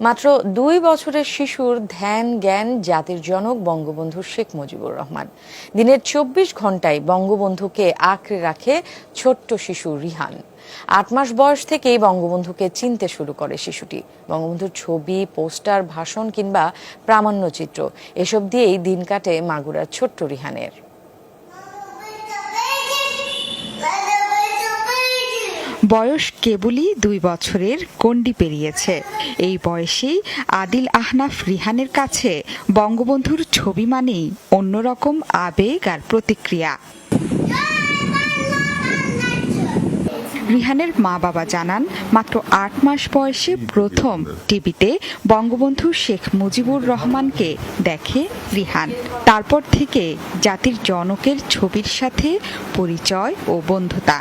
মাত্র দুই বছরের শিশুর ধ্যান, জ্ঞান, জাতির জনক বঙ্গবন্ধু শেখ মুজিবুর রহমান। দিনের চব্বিশ ঘন্টায় বঙ্গবন্ধুকে আঁকড়ে রাখে ছোট্ট শিশু রিহান। আট মাস বয়স থেকেই বঙ্গবন্ধুকে চিনতে শুরু করে শিশুটি। বঙ্গবন্ধুর ছবি, পোস্টার, ভাষণ কিংবা প্রামাণ্যচিত্র, এসব দিয়েই দিন কাটে মাগুরার ছোট্ট রিহানের। বয়স কেবলই দুই বছরের গণ্ডি পেরিয়েছে। এই বয়সেই আদিল আহনাফ রিহানের কাছে বঙ্গবন্ধুর ছবি মানেই অন্যরকম আবেগ আর প্রতিক্রিয়া। রিহানের মা বাবা জানান, মাত্র আট মাস বয়সে প্রথম টিভিতে বঙ্গবন্ধু শেখ মুজিবুর রহমানকে দেখে রিহান। তারপর থেকে জাতির জনকের ছবির সাথে পরিচয় ও বন্ধুতা।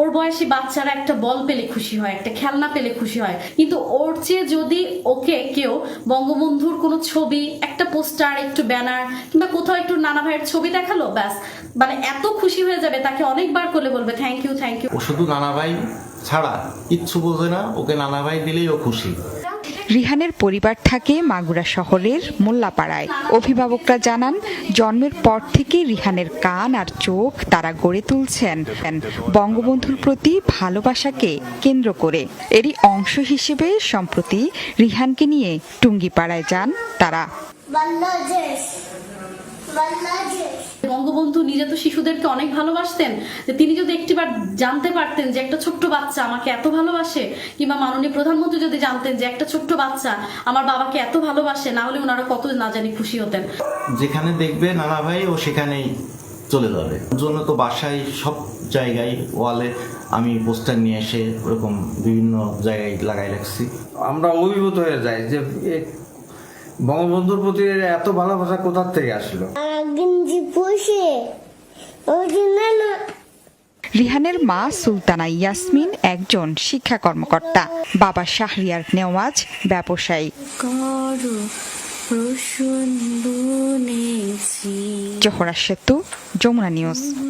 ওর বয়সী বাচ্চারা একটা বল পেলে খুশি হয়, একটা খেলনা পেলে খুশি হয়। কিন্তু ওর চেয়ে যদি ওকে কেউ বঙ্গবন্ধুর কোনো ছবি, একটা পোস্টার, একটু ব্যানার কিংবা কোথাও একটু নানা ভাইয়ের ছবি দেখাল, ব্যাস। মানে এত খুশি হয়ে যাবে, তাকে অনেকবার করলে বলবে থ্যাংক ইউ থ্যাংক ইউ শুধু নানাভাই ছাড়া, কিচ্ছু বোঝে না, ওকে নানা ভাই দিলেই ও খুশি। রিহানের পরিবার থাকে মাগুরা শহরের মোল্লাপাড়ায়। অভিভাবকরা জানান, জন্মের পর থেকে রিহানের কান আর চোখ তারা গড়ে তুলছেন। বঙ্গবন্ধুর প্রতি ভালোবাসাকে কেন্দ্র করে। এরই অংশ হিসেবে সম্প্রতি রিহানকে নিয়ে টুঙ্গিপাড়ায় যান তারা। নিজে তো শিশুদেরকে অনেক ভালোবাসতেন যে তিনি যদি একটিবার জানতে পারতেন যে একটা ছোট্ট বাচ্চা আমাকে এত ভালোবাসে কিংবা মাননীয় প্রধানমন্ত্রী যদি জানতেন যে একটা ছোট্ট বাচ্চা আমার বাবাকে এত ভালোবাসে না হলে ওনারা কত না জানি খুশি হতেন। যেখানে দেখবে নানাভাই ও সেখানেই চলে যাবে। ওর জন্য তো বাসায় সব জায়গায় ওয়ালে আমি পোস্টার নিয়ে এসে ওরকম বিভিন্ন জায়গায় লাগাই রাখছি। আমরা অভিভূত হয়ে যাই যে বঙ্গবন্ধুর প্রতি এত ভালোবাসা কোথার থেকে আসলো? গঞ্জি পুষে রিহানের মা সুলতানা ইয়াসমিন একজন শিক্ষা কর্মকর্তা। বাবা শাহরিয়ার নেওয়াজ ব্যবসায়ী। জোহরা সেতু যমুনা নিউজ।